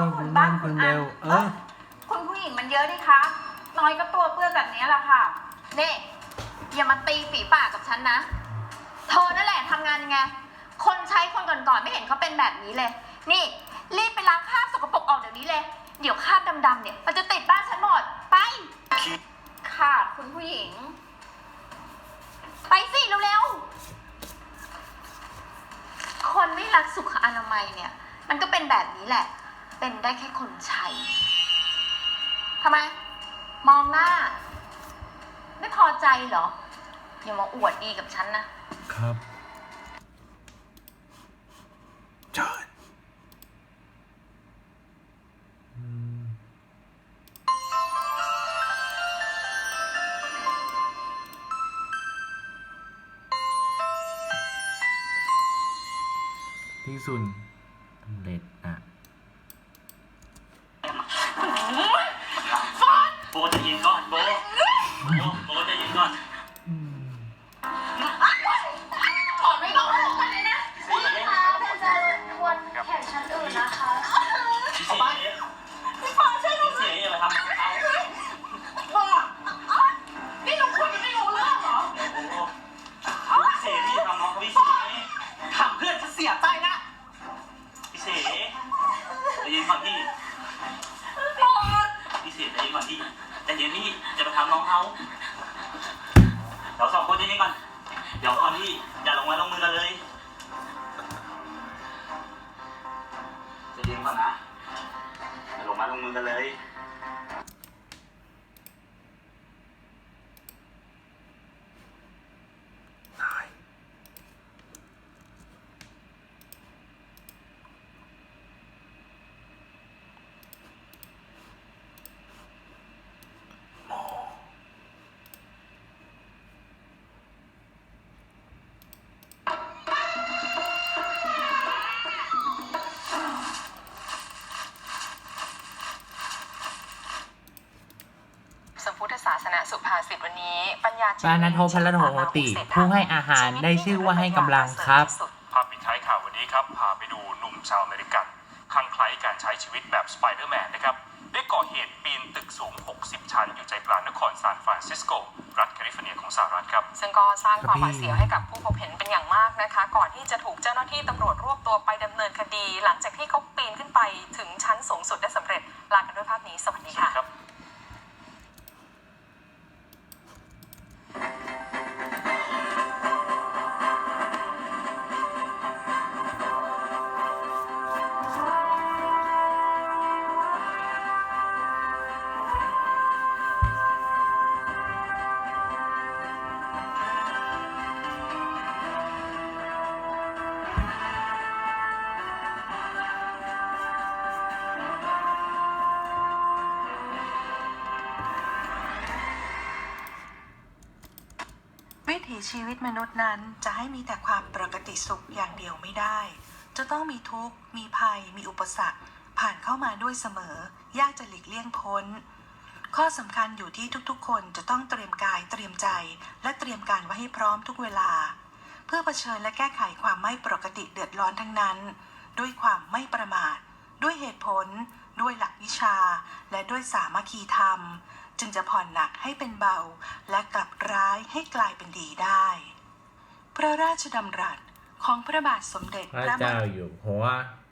ก็คุณบ้านคุณอันเออคุณผู้หญิงมันเยอะดิคะน้อยก็ตัวเปื้อนแบบนี้แหละค่ะนี่อย่ามาตีฝีปากกับฉันนะเธอนั่นแหละทำงานยังไง คนใช้คนก่อนๆไม่เห็นเขาเป็นแบบนี้เลย นี่รีบไปล้างคราบสกปรกออกเดี๋ยวนี้เลย เดี๋ยวคราบดำๆเนี่ย มันจะติดบ้านฉันหมด ไป ค่ะคุณผู้หญิง ไปสิเร็วๆ คนไม่รักสุขอนามัยเนี่ย มันก็เป็นแบบนี้แหละ เป็นได้แค่คนใช้ทำไม มองหน้า ไม่พอใจเหรอ อย่ามาอวดดีกับฉันนะ ครับจอดอืมที่สุดสำเร็จอะ เดี๋ยวนี้จะไปทำน้องเขาเดี๋ยวสองคนที่นี่ก่อน เดี๋ยวก่อนพี่อย่าลงมาลงมือกันเลยจะเยินก่อนนะอย่าลงมาลงมือกันเลย พุทธศาสนสุภาษิตวันนี้ ปัญญาจิตปานันโทพลโหติ ผู้ให้อาหารได้ชื่อว่าให้กำลังครับภาพปิดท้ายข่าววันนี้ครับพาไปดูหนุ่มชาวอเมริกันคลั่งไคล้การใช้ชีวิตแบบสไปเดอร์แมนนะครับได้ก่อเหตุปีนตึกสูง 60 ชั้น อยู่ใจกลางนครซานฟรานซิสโก รัฐแคลิฟอร์เนียของสหรัฐครับ ซึ่งก็สร้างความหวาดเสียวให้กับผู้พบเห็นเป็นอย่างมากนะคะ ก่อนที่จะถูกเจ้าหน้าที่ตำรวจรวบตัวไปดำเนินคดี หลังจากที่เขาปีนขึ้นไปถึงชั้นสูงสุดได้สำเร็จลากันด้วยภาพนี้ สวัสดีสวัสค่ะ ถีชีวิตมนุษย์นั้นจะให้มีแต่ความปกติสุขอย่างเดียวไม่ได้ จะต้องมีทุกข์ มีภัย มีอุปสรรค ผ่านเข้ามาด้วยเสมอ ยากจะหลีกเลี่ยงพ้น ข้อสำคัญอยู่ที่ทุกๆ คนจะต้องเตรียมกายเตรียมใจ และเตรียมการไว้ให้พร้อมทุกเวลา เพื่อเผชิญและแก้ไขความไม่ปกติเดือดร้อนทั้งนั้น ด้วยความไม่ประมาท ด้วยเหตุผล ด้วยหลักวิชา และด้วยสามัคคีธรรม จึงจะผ่อนหนักให้เป็นเบา และกลับร้ายให้กลายเป็นดีได้ พระราชดำรัสของพระบาทสมเด็จพระเจ้าอยู่หัว